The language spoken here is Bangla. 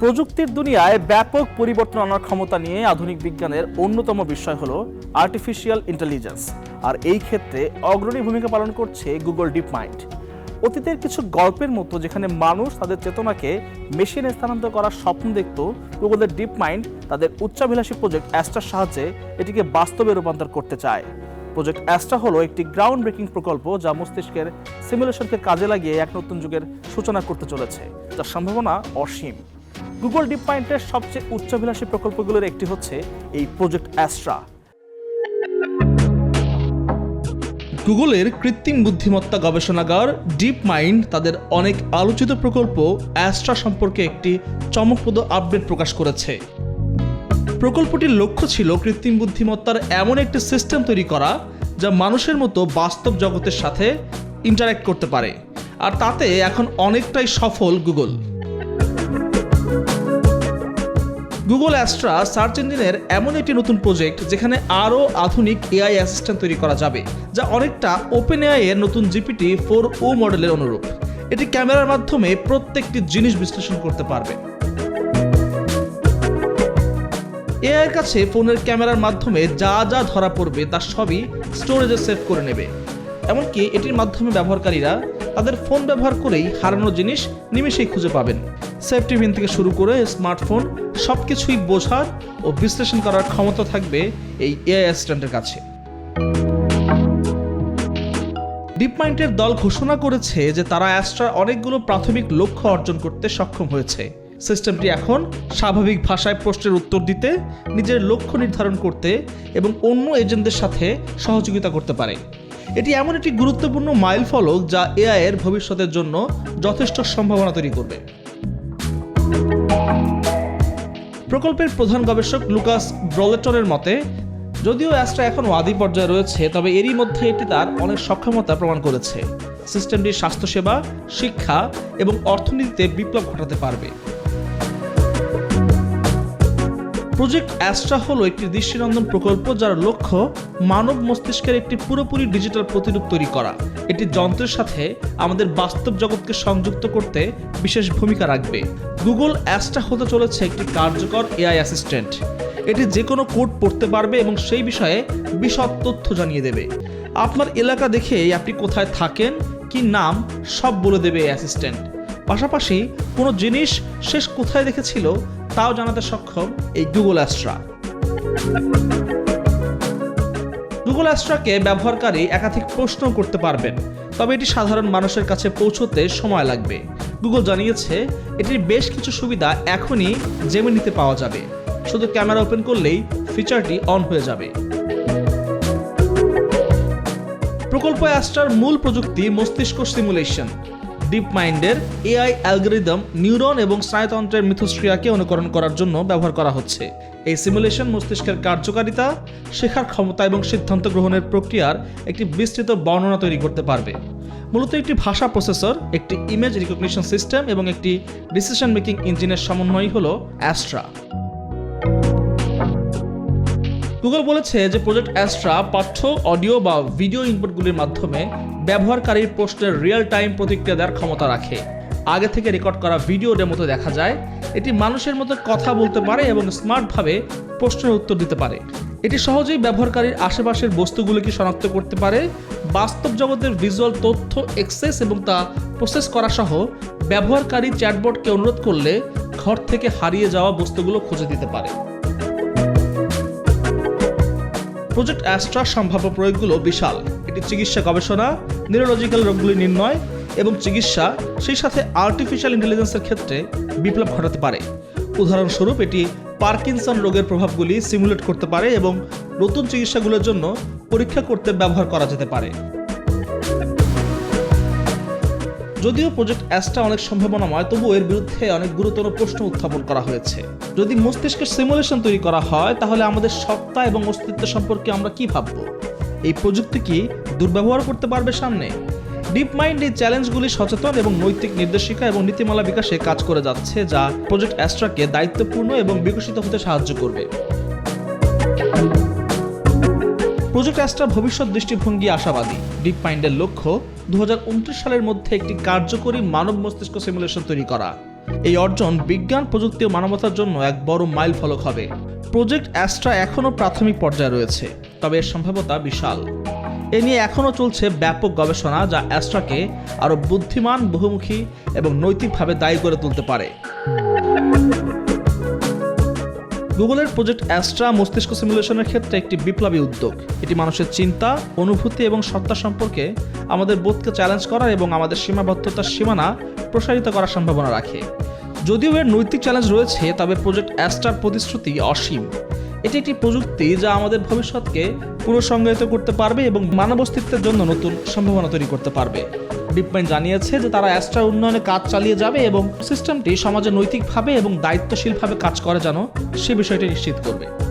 প্রযুক্তির দুনিয়ায় ব্যাপক পরিবর্তন আনার ক্ষমতা নিয়ে আধুনিক বিজ্ঞানের অন্যতম বিষয় হলো আর্টিফিশিয়াল ইন্টেলিজেন্স আর এই ক্ষেত্রে অগ্রণী ভূমিকা পালন করছে গুগল ডিপ মাইন্ড অতীতের কিছু গল্পের মতো যেখানে মানুষ তাদের চেতনাকে মেশিনে স্থানান্তর করার স্বপ্ন দেখত গুগলের ডিপ মাইন্ড তাদের উচ্চাভিলাষী প্রজেক্ট অ্যাস্টার সাহায্যে এটিকে বাস্তবে রূপান্তর করতে চায়। প্রজেক্ট অ্যাস্ট্রা হলো একটি গ্রাউন্ড ব্রেকিং প্রকল্প যা মস্তিষ্কের সিমুলেশনকে কাজে লাগিয়ে এক নতুন যুগের সূচনা করতে চলেছে, যার সম্ভাবনা অসীম। গুগল ডিপ মাইন্ডের সবচেয়ে উচ্চাভিলাষী প্রকল্পগুলোর একটি হচ্ছে এই প্রজেক্ট অ্যাস্ট্রা গুগলের কৃত্রিম বুদ্ধিমত্তা গবেষণাগার ডিপ মাইন্ড তাদের অনেক আলোচিত প্রকল্প অ্যাস্ট্রা সম্পর্কে একটি চমকপ্রদ আপডেট প্রকাশ করেছে। প্রকল্পটির লক্ষ্য ছিল কৃত্রিম বুদ্ধিমত্তার এমন একটি সিস্টেম তৈরি করা যা মানুষের মতো বাস্তব জগতের সাথে ইন্টারাক্ট করতে পারে। আর তাতে এখন অনেকটাই সফল গুগল গুগল অ্যাস্ট্রা সার্চ ইঞ্জিনের এমন একটি নতুন প্রজেক্ট যেখানে আরও আধুনিক এআই অ্যাসিস্ট্যান্ট তৈরি করা যাবে, যা অনেকটা ওপেন এআই এর নতুন জিপিটি ফোর ও মডেলের অনুরূপ। এটি ক্যামেরার মাধ্যমে প্রত্যেকটি জিনিস বিশ্লেষণ করতে পারবে। এআইয়ের কাছে ফোনের ক্যামেরার মাধ্যমে যা যা ধরা পড়বে তা সবই স্টোরেজে সেভ করে নেবে। এমনকি এটির মাধ্যমে ব্যবহারকারীরা তাদের ফোন ব্যবহার করেই হারানো জিনিস নিমেষেই খুঁজে পাবেন। সেফটি পিন থেকে শুরু করে স্মার্টফোন সব কিছুই বোঝার ও বিশ্লেষণ করার ক্ষমতা থাকবে এই এআই অ্যাসিস্ট্যান্টের কাছে। ডিপমাইন্ডের দল ঘোষণা করেছে যে তারা অ্যাস্ট্রার অনেকগুলো প্রাথমিক লক্ষ্য অর্জন করতে সক্ষম হয়েছে। সিস্টেমটি এখন স্বাভাবিক ভাষায় প্রশ্নের উত্তর দিতে, নিজের লক্ষ্য নির্ধারণ করতে এবং অন্য এজেন্টদের সাথে সহযোগিতা করতে পারে। এটি এমন একটি গুরুত্বপূর্ণ মাইল ফলক যা এআই এর ভবিষ্যতের জন্য যথেষ্ট সম্ভাবনা তৈরি করবে। প্রকল্পের প্রধান গবেষক লুকাস ব্রলেটনের মতে, যদিও অ্যাস্ট্রা এখন ওয়াদি পর্যায়ে রয়েছে, তবে এরই মধ্যে এটি তার অনেক সক্ষমতা প্রমাণ করেছে। সিস্টেমটি স্বাস্থ্যসেবা, শিক্ষা এবং অর্থনীতিতে বিপ্লব ঘটাতে পারবে। প্রজেক্ট অ্যাস্ট্রা হলো একটি দৃষ্টিনন্দন প্রকল্প যার লক্ষ্য মানব মস্তিষ্কের একটি পুরোপুরি ডিজিটাল প্রতিরূপ তৈরি করা। এটি যন্ত্রের সাথে আমাদের বাস্তব জগৎকে সংযুক্ত করতে বিশেষ ভূমিকা রাখবে। গুগল অ্যাস্ট্রা হতে চলেছে একটি কার্যকর এআই অ্যাসিস্ট্যান্ট। এটি যে কোনো কোড পড়তে পারবে এবং সেই বিষয়ে বিশদ তথ্য জানিয়ে দেবে। আপনার এলাকা দেখেই আপনি কোথায় থাকেন, কি নাম, সব বলে দেবে অ্যাসিস্ট্যান্ট। পাশাপাশি কোনো জিনিস শেষ কোথায় দেখেছিল তাও জানাতে সক্ষম এই গুগল অ্যাস্ট্রা। গুগল অ্যাস্ট্রাকে ব্যবহারকারী একাধিক প্রশ্ন করতে পারবেন, তবে এটি সাধারণ মানুষের কাছে পৌঁছতে সময় লাগবে। গুগল জানিয়েছে, এটির বেশ কিছু সুবিধা এখনই জেমিনিতে পাওয়া যাবে। শুধু ক্যামেরা ওপেন করলেই ফিচারটি অন হয়ে যাবে। প্রকল্প অ্যাস্ট্রার মূল প্রযুক্তি মস্তিষ্ক সিমুলেশন। ডিপ মাইন্ডের এআই অ্যালগোরিদম, নিউরন এবং স্নায়ুতন্ত্রের মিথস্ক্রিয়াকে অনুকরণ করার জন্য ব্যবহার করা হচ্ছে। এই সিমুলেশন মস্তিষ্কের কার্যকারিতা, শেখার ক্ষমতা এবং সিদ্ধান্ত গ্রহণের প্রক্রিয়ার একটি বিস্তৃত বর্ণনা তৈরি করতে পারবে। মূলত একটি ভাষা প্রসেসর, একটি ইমেজ রিকগনিশন সিস্টেম এবং একটি ডিসিশন মেকিং ইঞ্জিনের সমন্বয়ই হলো অ্যাস্ট্রা গুগল বলেছে যে প্রজেক্ট অ্যাস্ট্রা পাঠ্য অডিও বা ভিডিও ইনপুটগুলির মাধ্যমে ব্যবহারকারীর প্রশ্নের রিয়েল টাইম প্রতিক্রিয়া দেওয়ার ক্ষমতা রাখে। আগে থেকে রেকর্ড করা ভিডিও মতো দেখা যায়, এটি মানুষের মতো কথা বলতে পারে এবং স্মার্টভাবে প্রশ্নের উত্তর দিতে পারে। এটি সহজেই ব্যবহারকারীর আশেপাশের বস্তুগুলিকে শনাক্ত করতে পারে, বাস্তব জগতের ভিজুয়াল তথ্য এক্সেস এবং তা প্রসেস করা সহ ব্যবহারকারী চ্যাটবটকে অনুরোধ করলে ঘর থেকে হারিয়ে যাওয়া বস্তুগুলো খুঁজে দিতে পারে। প্রজেক্ট অ্যাস্ট্রার সম্ভাব্য প্রয়োগগুলো বিশাল। এটি চিকিৎসা গবেষণা নিউরোলজিক্যাল রোগগুলি নির্ণয় এবং চিকিৎসা, সেই সাথে আর্টিফিশিয়াল ইন্টেলিজেন্সের ক্ষেত্রে বিপ্লব ঘটাতে পারে। উদাহরণস্বরূপ, এটি পার্কিনসন রোগের প্রভাবগুলি সিমুলেট করতে পারে এবং নতুন চিকিৎসাগুলোর জন্য পরীক্ষা করতে ব্যবহার করা যেতে পারে। যদিও প্রজেক্ট অ্যাস্ট্রা অনেক সম্ভাবনাময়, তবুও এর বিরুদ্ধে অনেক গুরুতর প্রশ্ন উত্থাপন করা হয়েছে। যদি মস্তিষ্কের সিমুলেশন তৈরি করা হয়, তাহলে আমাদের সত্তা এবং অস্তিত্ব সম্পর্কে আমরা কি ভাবব? এই প্রযুক্তি কি দুর্ব্যবহার করতে পারবে সামনে? ডিপ মাইন্ড এই চ্যালেঞ্জগুলি সচেতন এবং নৈতিক নির্দেশিকা এবং নীতিমালা বিকাশে কাজ করে যাচ্ছে, যা প্রজেক্ট অ্যাস্ট্রাকে দায়িত্বপূর্ণ এবং বিকশিত হতে সাহায্য করবে। প্রজেক্ট অ্যাস্ট্রা ভবিষ্যৎ দৃষ্টিভঙ্গি আশাবাদী। ডিপ মাইন্ডের লক্ষ্য দু হাজার উনত্রিশ সালের মধ্যে একটি কার্যকরী মানব মস্তিষ্ক সিমুলেশন তৈরি করা। এই অর্জন বিজ্ঞান, প্রযুক্তি ও মানবতার জন্য এক বড় মাইল ফলক হবে। প্রজেক্ট অ্যাস্ট্রা এখনও প্রাথমিক পর্যায়ে রয়েছে। তবে এর সম্ভাব্যতা বিশাল। এ নিয়ে এখনও চলছে ব্যাপক গবেষণা যা অ্যাস্ট্রাকে আরও বুদ্ধিমান, বহুমুখী এবং নৈতিকভাবে দায়ী করে তুলতে পারে। গুগলের প্রজেক্ট অ্যাস্ট্রা মস্তিষ্ক সিমুলেশনের ক্ষেত্রে একটি বিপ্লবী উদ্যোগ। এটি মানুষের চিন্তা, অনুভূতি এবং সত্তা সম্পর্কে আমাদের বোধকে চ্যালেঞ্জ করার এবং আমাদের সীমাবদ্ধতার সীমানা প্রসারিত করার সম্ভাবনা রাখে। যদিও এর নৈতিক চ্যালেঞ্জ রয়েছে, তবে প্রজেক্ট অ্যাস্ট্রার প্রতিশ্রুতি অসীম। এটি একটি প্রযুক্তি যা আমাদের ভবিষ্যৎকে পুনঃসংজ্ঞায়িত করতে পারবে এবং মানব অস্তিত্বের জন্য নতুন সম্ভাবনা তৈরি করতে পারবে। ডিপমাইন্ড জানিয়েছে যে তারা অ্যাস্ট্রা উন্নয়নে কাজ চালিয়ে যাবে এবং সিস্টেমটি সমাজে নৈতিকভাবে এবং দায়িত্বশীলভাবে কাজ করে যেন সে বিষয়টি নিশ্চিত করবে।